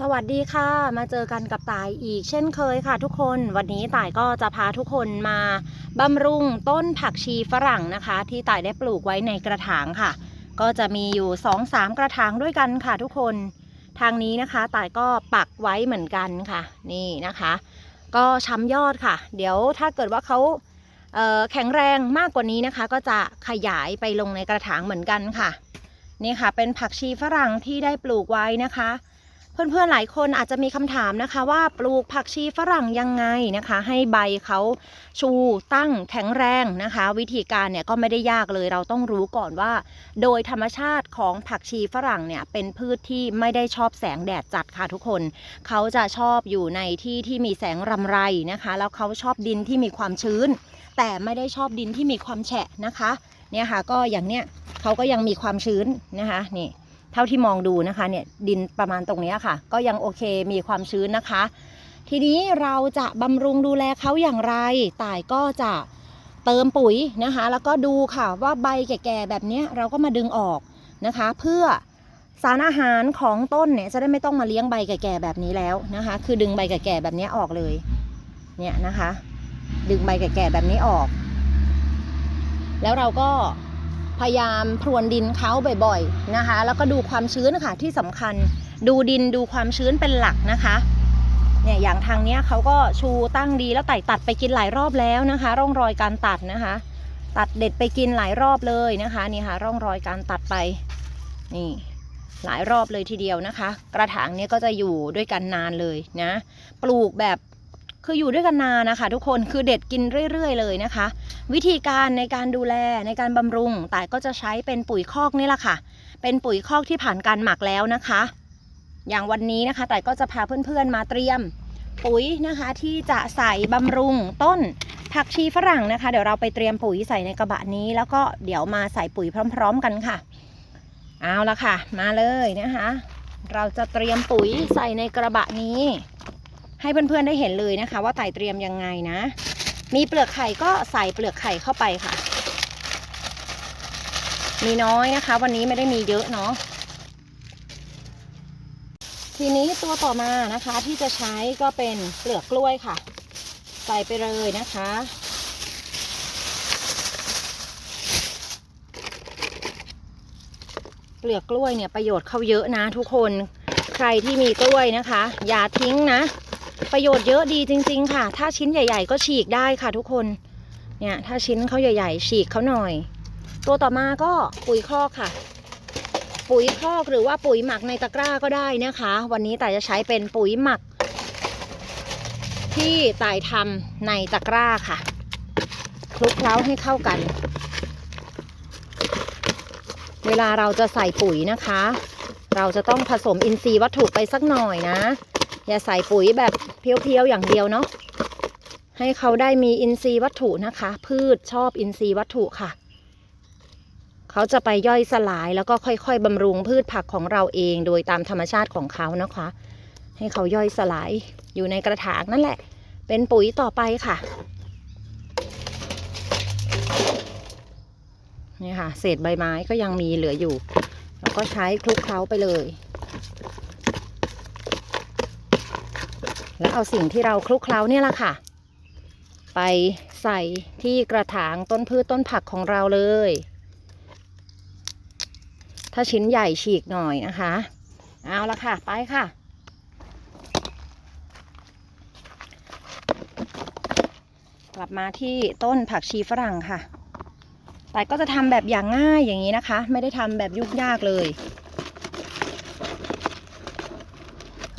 สวัสดีค่ะ มาเจอกันกับต่ายอีกเช่นเคยค่ะทุกคนวันนี้ต่ายก็จะพาทุกคนมาบำรุงต้นผักชีฝรั่งนะคะ ที่ต่ายได้ปลูกไว้ในกระถางค่ะ ก็จะมีอยู่2-3กระถางด้วยกันค่ะทุกคนทางนี้นะคะต่ายก็ปักไว้เหมือนกันค่ะ นี่นะคะ ก็ช้ำยอดค่ะ เดี๋ยวถ้าเกิดว่าเขาเแข็งแรงมากกว่านี้นะคะ ก็จะขยายไปลงในกระถางเหมือนกันค่ะ นี่ค่ะเป็นผักชีฝรั่งที่ได้ปลูกไว้นะคะ เพื่อนๆหลายคนอาจจะมีคำถามนะคะ ว่าปลูกผักชีฝรั่งยังไงนะคะ ให้ใบเขาชูตั้งแข็งแรงนะคะ วิธีการเนี่ยก็ไม่ได้ยากเลยเราต้องรู้ก่อนว่า โดยธรรมชาติของผักชีฝรั่งเนี่ยเป็นพืชที่ไม่ได้ชอบแสงแดดจัดค่ะทุกคน เขาจะชอบอยู่ในที่ที่มีแสงรำไรนะคะ แล้วเขาชอบดินที่มีความชื้น แต่ไม่ได้ชอบดินที่มีความแฉะนะคะเนี่ยค่ะก็อย่างเนี้ยเขาก็ยังมีความชื้นนะคะนี่ เท่าที่มองดูนะคะเนี่ยดินประมาณตรงนี้ค่ะ ก็ยังโอเคมีความชื้นนะคะ ทีนี้เราจะบำรุงดูแลเขาอย่างไรต่ายก็จะเติมปุ๋ยนะคะ แล้วก็ดูค่ะว่าใบแก่ๆแบบนี้เราก็มาดึงออกนะคะ เพื่อสารอาหารของต้นเนี่ยจะได้ไม่ต้องมาเลี้ยงใบแก่ๆแบบนี้แล้วนะคะ คือดึงใบแก่ๆแบบนี้ออกเลยเนี่ยนะคะ ดึงใบแก่ๆแบบนี้ออก แล้วเราก็ พยายามพรวนดินเขาบ่อยๆนะคะ แล้วก็ดูความชื้นค่ะที่สำคัญ ดูดินดูความชื้นเป็นหลักนะคะเนี่ยอย่างทางเนี้ยเขาก็ชูตั้งดีแล้วไต่ตัดไปกินหลายรอบแล้วนะคะ ร่องรอยการตัดนะคะ ตัดเด็ดไปกินหลายรอบเลยนะคะนี่ค่ะร่องรอยการตัดไปนี่หลายรอบเลยทีเดียวนะคะ กระถางเนี้ยก็จะอยู่ด้วยกันนานเลยนะ ปลูกแบบคืออยู่ด้วยกันนานนะคะ ทุกคนคือเด็ดกินเรื่อย ๆ เลยนะคะ วิธีการในการดูแลในการบำรุงแต่ก็จะใช้เป็นปุ๋ยคอกนี่แหละค่ะ เป็นปุ๋ยคอกที่ผ่านการหมักแล้วนะคะ อย่างวันนี้นะคะแต่ก็จะพาเพื่อนๆมาเตรียมปุ๋ยนะคะที่จะใส่บำรุงต้นผักชีฝรั่งนะคะ เดี๋ยวเราไปเตรียมปุ๋ยใส่ในกระบะนี้ แล้วก็เดี๋ยวมาใส่ปุ๋ยพร้อม ๆ กันค่ะ เอาละค่ะ มาเลยนะคะ เราจะเตรียมปุ๋ยใส่ในกระบะนี้ ให้เพื่อนๆได้เห็นเลยนะคะ ว่าต่เตรียมยังไงนะ มีเปลือกไข่ก็ใส่เปลือกไข่เข้าไปค่ะ มีน้อยนะคะ วันนี้ไม่ได้มีเยอะเนาะทีนี้ตัวต่อมานะคะที่จะใช้ก็เป็นเปลือกกล้วยค่ะ ใส่ไปเลยนะคะ เปลือกกล้วยเนี่ยประโยชน์เขาเยอะนะทุกคนใครที่มีกล้วยนะคะ อย่าทิ้งนะ ประโยชน์เยอะดีจริง ๆ ค่ะ ถ้าชิ้นใหญ่ ๆ ก็ฉีกได้ค่ะทุกคน เนี่ยถ้าชิ้นเขาใหญ่ ๆ ฉีกเขาหน่อย ตัวต่อมาก็ปุ๋ยคอกค่ะ ปุ๋ยคอกหรือว่าปุ๋ยหมักในตะกร้าก็ได้นะคะ วันนี้แต่จะใช้เป็นปุ๋ยหมัก ที่ต่ายทำในตะกร้าค่ะคลุกเคล้าให้เข้ากัน เวลาเราจะใส่ปุ๋ยนะคะ เราจะต้องผสมอินทรีย์วัตถุไปสักหน่อยนะ อย่าใส่ปุ๋ยแบบเพียวๆอย่างเดียวเนาะให้เขาได้มีอินทรีย์วัตถุนะคะ พืชชอบอินทรีย์วัตถุค่ะ เขาจะไปย่อยสลายแล้วก็ค่อยๆบำรุงพืชผักของเราเองโดยตามธรรมชาติของเขานะคะ ให้เขาย่อยสลายอยู่ในกระถางนั่นแหละ เป็นปุ๋ยต่อไปค่ะนี่ค่ะ เศษใบไม้ก็ยังมีเหลืออยู่ เราก็ใช้คลุกเคล้าไปเลย แล้วเอาสิ่งที่เราคลุกเคล้าเนี่ยแหละค่ะ ไปใส่ที่กระถางต้นพืชต้นผักของเราเลย ถ้าชิ้นใหญ่ฉีกหน่อยนะคะ เอาละค่ะ ไปค่ะกลับมาที่ต้นผักชีฝรั่งค่ะ แต่ก็จะทำแบบอย่างง่ายอย่างนี้นะคะ ไม่ได้ทำแบบยุ่งยากเลย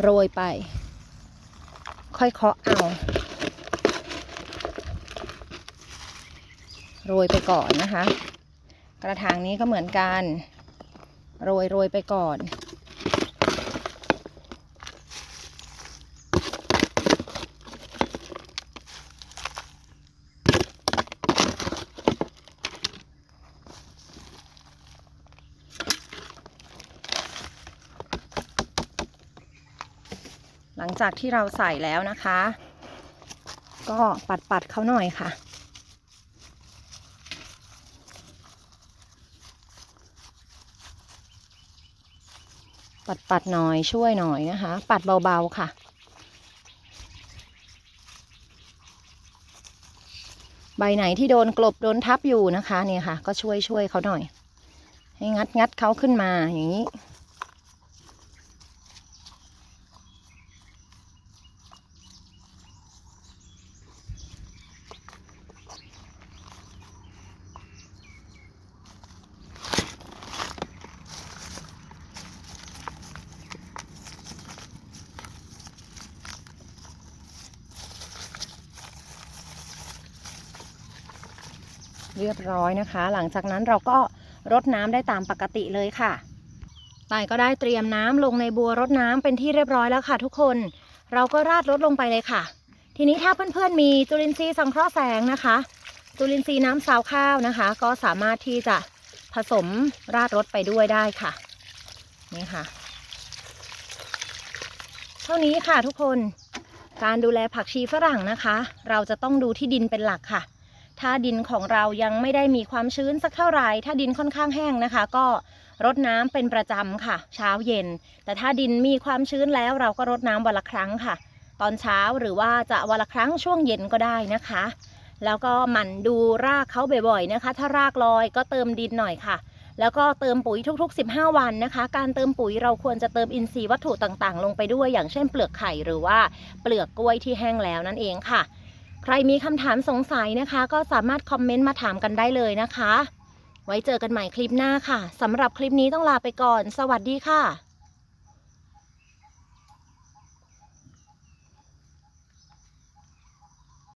โรยไป ค่อยเคาะเอา โรยไปก่อนนะคะ กระถางนี้ก็เหมือนกัน โรยโรยไปก่อน ลังจากที่เราใส่แล้วนะคะ ก็ปัดปัดๆเขาหน่อยค่ะ ปัดปัดๆหน่อยช่วยหน่อยนะคะ ปัดเบาๆค่ะใบไหนที่โดนกลบโดนทับอยู่นะคะเนี่ยค่ะ ก็ช่วยช่วยเขาหน่อย ให้งัดงัดเขาขึ้นมาอย่างนี้ เรียบร้อยนะคะ หลังจากนั้นเราก็รดน้ำได้ตามปกติเลยค่ะตายก็ได้เตรียมน้ำลงในบัวรดน้ำเป็นที่เรียบร้อยแล้วค่ะทุกคน เราก็ราดรดลงไปเลยค่ะ ทีนี้ถ้าเพื่อนๆมีจุลินทรีย์สังเคราะห์แสงนะคะ จุลินทรีย์น้ำซาวข้าวนะคะ ก็สามารถที่จะผสมราดรดไปด้วยได้ค่ะ นี่ค่ะ เท่านี้ค่ะทุกคน การดูแลผักชีฝรั่งนะคะ เราจะต้องดูที่ดินเป็นหลักค่ะ ถ้าดินของเรายังไม่ได้มีความชื้นสักเท่าไหร่ถ้าดินค่อนข้างแห้งนะคะ ก็รดน้ำเป็นประจำค่ะ เช้าเย็น แต่ถ้าดินมีความชื้นแล้วเราก็รดน้ำวันละครั้งค่ะ ตอนเช้าหรือว่าจะวันละครั้งช่วงเย็นก็ได้นะคะ แล้วก็หมั่นดูรากเขาบ่อยๆนะคะ ถ้ารากลอยก็เติมดินหน่อยค่ะ แล้วก็เติมปุ๋ยทุก ๆ 15 วันนะคะ การเติมปุ๋ยเราควรจะเติมอินทรีย์วัตถุต่างๆ ลงไปด้วย อย่างเช่นเปลือกไข่หรือว่าเปลือกกล้วยที่แห้งแล้วนั่นเองค่ะ ใครมีคำถามสงสัยนะคะ ก็สามารถคอมเมนต์มาถามกันได้เลยนะคะ ไว้เจอกันใหม่คลิปหน้าค่ะสำหรับคลิปนี้ต้องลาไปก่อน สวัสดีค่ะ